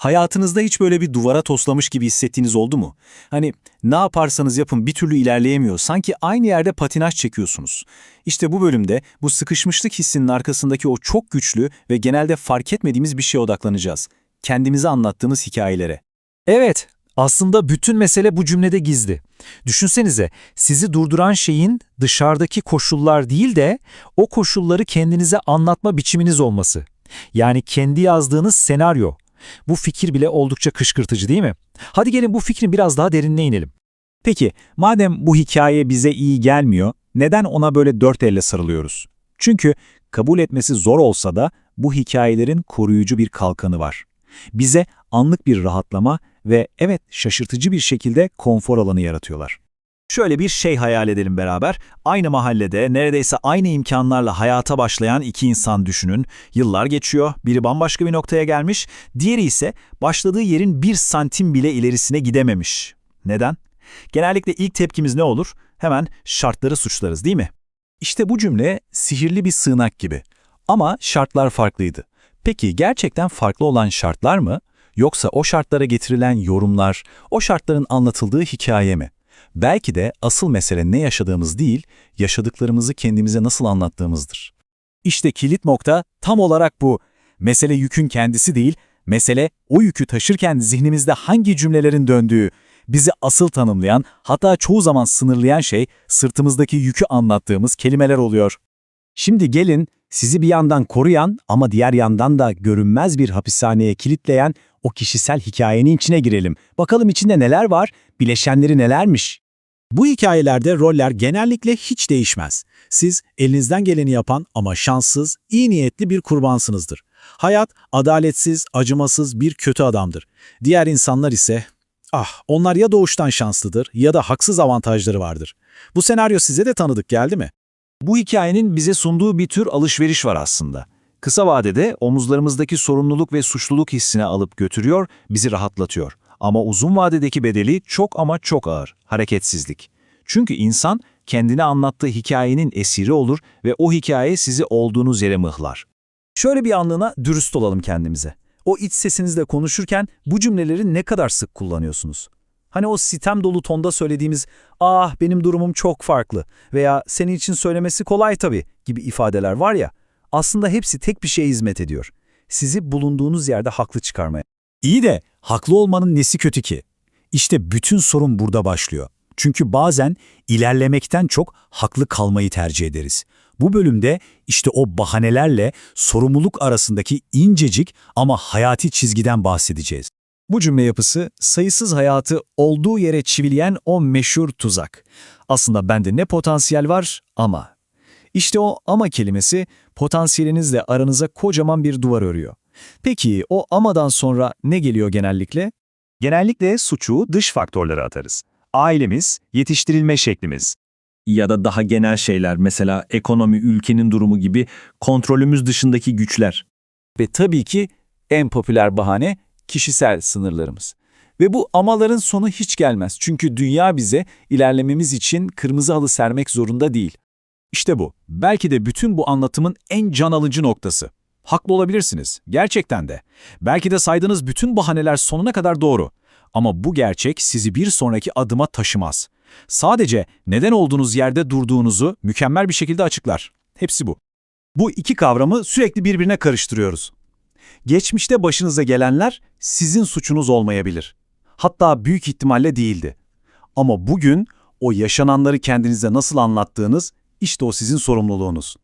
Hayatınızda hiç böyle bir duvara toslamış gibi hissettiğiniz oldu mu? Hani ne yaparsanız yapın bir türlü ilerleyemiyor, sanki aynı yerde patinaj çekiyorsunuz. İşte bu bölümde bu sıkışmışlık hissinin arkasındaki o çok güçlü ve genelde fark etmediğimiz bir şeye odaklanacağız. Kendimize anlattığımız hikayelere. Evet, aslında bütün mesele bu cümlede gizli. Düşünsenize, sizi durduran şeyin dışarıdaki koşullar değil de o koşulları kendinize anlatma biçiminiz olması. Yani kendi yazdığınız senaryo. Bu fikir bile oldukça kışkırtıcı değil mi? Hadi gelin bu fikrin biraz daha derinine inelim. Peki, madem bu hikaye bize iyi gelmiyor, neden ona böyle dört elle sarılıyoruz? Çünkü kabul etmesi zor olsa da bu hikayelerin koruyucu bir kalkanı var. Bize anlık bir rahatlama ve evet şaşırtıcı bir şekilde konfor alanı yaratıyorlar. Şöyle bir şey hayal edelim beraber. Aynı mahallede neredeyse aynı imkanlarla hayata başlayan iki insan düşünün. Yıllar geçiyor, biri bambaşka bir noktaya gelmiş, diğeri ise başladığı yerin bir santim bile ilerisine gidememiş. Neden? Genellikle ilk tepkimiz ne olur? Hemen şartları suçlarız değil mi? İşte bu cümle sihirli bir sığınak gibi. Ama şartlar farklıydı. Peki gerçekten farklı olan şartlar mı? Yoksa o şartlara getirilen yorumlar, o şartların anlatıldığı hikaye mi? Belki de asıl mesele ne yaşadığımız değil, yaşadıklarımızı kendimize nasıl anlattığımızdır. İşte kilit nokta tam olarak bu. Mesele yükün kendisi değil, mesele o yükü taşırken zihnimizde hangi cümlelerin döndüğü. Bizi asıl tanımlayan, hatta çoğu zaman sınırlayan şey sırtımızdaki yükü anlattığımız kelimeler oluyor. Şimdi gelin sizi bir yandan koruyan ama diğer yandan da görünmez bir hapishaneye kilitleyen o kişisel hikayenin içine girelim. Bakalım içinde neler var, bileşenleri nelermiş? Bu hikayelerde roller genellikle hiç değişmez. Siz elinizden geleni yapan ama şanssız, iyi niyetli bir kurbansınızdır. Hayat adaletsiz, acımasız bir kötü adamdır. Diğer insanlar ise ah onlar ya doğuştan şanslıdır ya da haksız avantajları vardır. Bu senaryo size de tanıdık geldi mi? Bu hikayenin bize sunduğu bir tür alışveriş var aslında. Kısa vadede omuzlarımızdaki sorumluluk ve suçluluk hissine alıp götürüyor, bizi rahatlatıyor. Ama uzun vadedeki bedeli çok ama çok ağır, hareketsizlik. Çünkü insan kendine anlattığı hikayenin esiri olur ve o hikaye sizi olduğunuz yere mıhlar. Şöyle bir anlığına dürüst olalım kendimize. O iç sesinizle konuşurken bu cümleleri ne kadar sık kullanıyorsunuz? Hani o sitem dolu tonda söylediğimiz "Ah benim durumum çok farklı" veya "Senin için söylemesi kolay tabii" gibi ifadeler var ya, aslında hepsi tek bir şeye hizmet ediyor. Sizi bulunduğunuz yerde haklı çıkarmaya. İyi de haklı olmanın nesi kötü ki? İşte bütün sorun burada başlıyor. Çünkü bazen ilerlemekten çok haklı kalmayı tercih ederiz. Bu bölümde işte o bahanelerle sorumluluk arasındaki incecik ama hayati çizgiden bahsedeceğiz. Bu cümle yapısı sayısız hayatı olduğu yere çivileyen o meşhur tuzak. Aslında bende ne potansiyel var ama. İşte o ama kelimesi potansiyelinizle aranıza kocaman bir duvar örüyor. Peki o amadan sonra ne geliyor genellikle? Genellikle suçu dış faktörlere atarız. Ailemiz, yetiştirilme şeklimiz. Ya da daha genel şeyler mesela ekonomi, ülkenin durumu gibi kontrolümüz dışındaki güçler. Ve tabii ki en popüler bahane kişisel sınırlarımız. Ve bu amaların sonu hiç gelmez. Çünkü dünya bize ilerlememiz için kırmızı halı sermek zorunda değil. İşte bu. Belki de bütün bu anlatımın en can alıcı noktası. Haklı olabilirsiniz. Gerçekten de. Belki de saydığınız bütün bahaneler sonuna kadar doğru. Ama bu gerçek sizi bir sonraki adıma taşımaz. Sadece neden olduğunuz yerde durduğunuzu mükemmel bir şekilde açıklar. Hepsi bu. Bu iki kavramı sürekli birbirine karıştırıyoruz. Geçmişte başınıza gelenler sizin suçunuz olmayabilir. Hatta büyük ihtimalle değildi. Ama bugün o yaşananları kendinize nasıl anlattığınız işte o sizin sorumluluğunuz.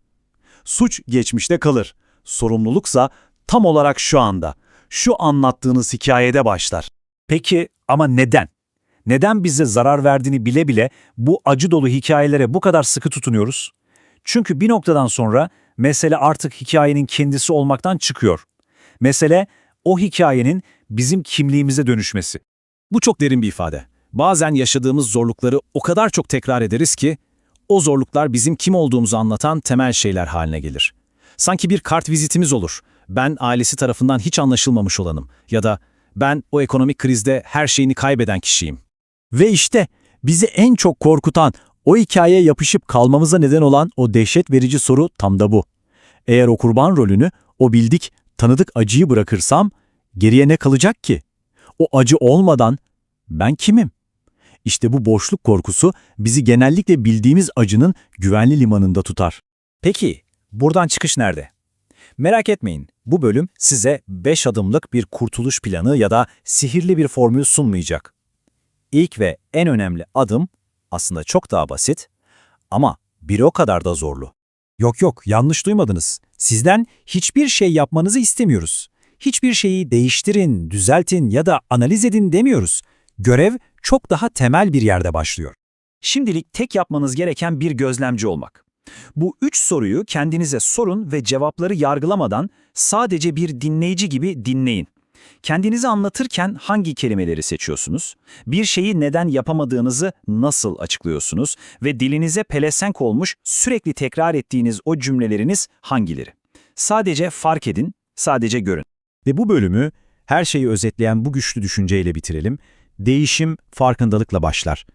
Suç geçmişte kalır. Sorumluluksa tam olarak şu anda, şu anlattığınız hikayede başlar. Peki ama neden? Neden bize zarar verdiğini bile bile bu acı dolu hikayelere bu kadar sıkı tutunuyoruz? Çünkü bir noktadan sonra mesele artık hikayenin kendisi olmaktan çıkıyor. Mesele o hikayenin bizim kimliğimize dönüşmesi. Bu çok derin bir ifade. Bazen yaşadığımız zorlukları o kadar çok tekrar ederiz ki o zorluklar bizim kim olduğumuzu anlatan temel şeyler haline gelir. Sanki bir kart vizitimiz olur. Ben ailesi tarafından hiç anlaşılmamış olanım ya da ben o ekonomik krizde her şeyini kaybeden kişiyim. Ve işte bizi en çok korkutan, o hikayeye yapışıp kalmamıza neden olan o dehşet verici soru tam da bu. Eğer o kurban rolünü, o bildik, tanıdık acıyı bırakırsam, Geriye ne kalacak ki? O acı olmadan ben kimim? İşte bu boşluk korkusu bizi genellikle bildiğimiz acının güvenli limanında tutar. Peki, buradan çıkış nerede? Merak etmeyin, bu bölüm size 5 adımlık bir kurtuluş planı ya da sihirli bir formül sunmayacak. İlk ve en önemli adım aslında çok daha basit ama bir o kadar da zorlu. Yok yok, yanlış duymadınız. Sizden hiçbir şey yapmanızı istemiyoruz. Hiçbir şeyi değiştirin, düzeltin ya da analiz edin demiyoruz. Görev çok daha temel bir yerde başlıyor. Şimdilik tek yapmanız gereken bir gözlemci olmak. Bu üç soruyu kendinize sorun ve cevapları yargılamadan sadece bir dinleyici gibi dinleyin. Kendinizi anlatırken hangi kelimeleri seçiyorsunuz? Bir şeyi neden yapamadığınızı nasıl açıklıyorsunuz? Ve dilinize pelesenk olmuş sürekli tekrar ettiğiniz o cümleleriniz hangileri? Sadece fark edin, sadece görün. Ve bu bölümü her şeyi özetleyen bu güçlü düşünceyle bitirelim. Değişim farkındalıkla başlar.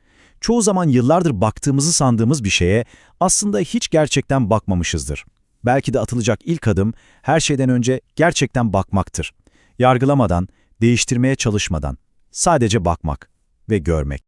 Çoğu zaman yıllardır baktığımızı sandığımız bir şeye aslında hiç gerçekten bakmamışızdır. Belki de atılacak ilk adım her şeyden önce gerçekten bakmaktır. Yargılamadan, değiştirmeye çalışmadan, sadece bakmak ve görmek.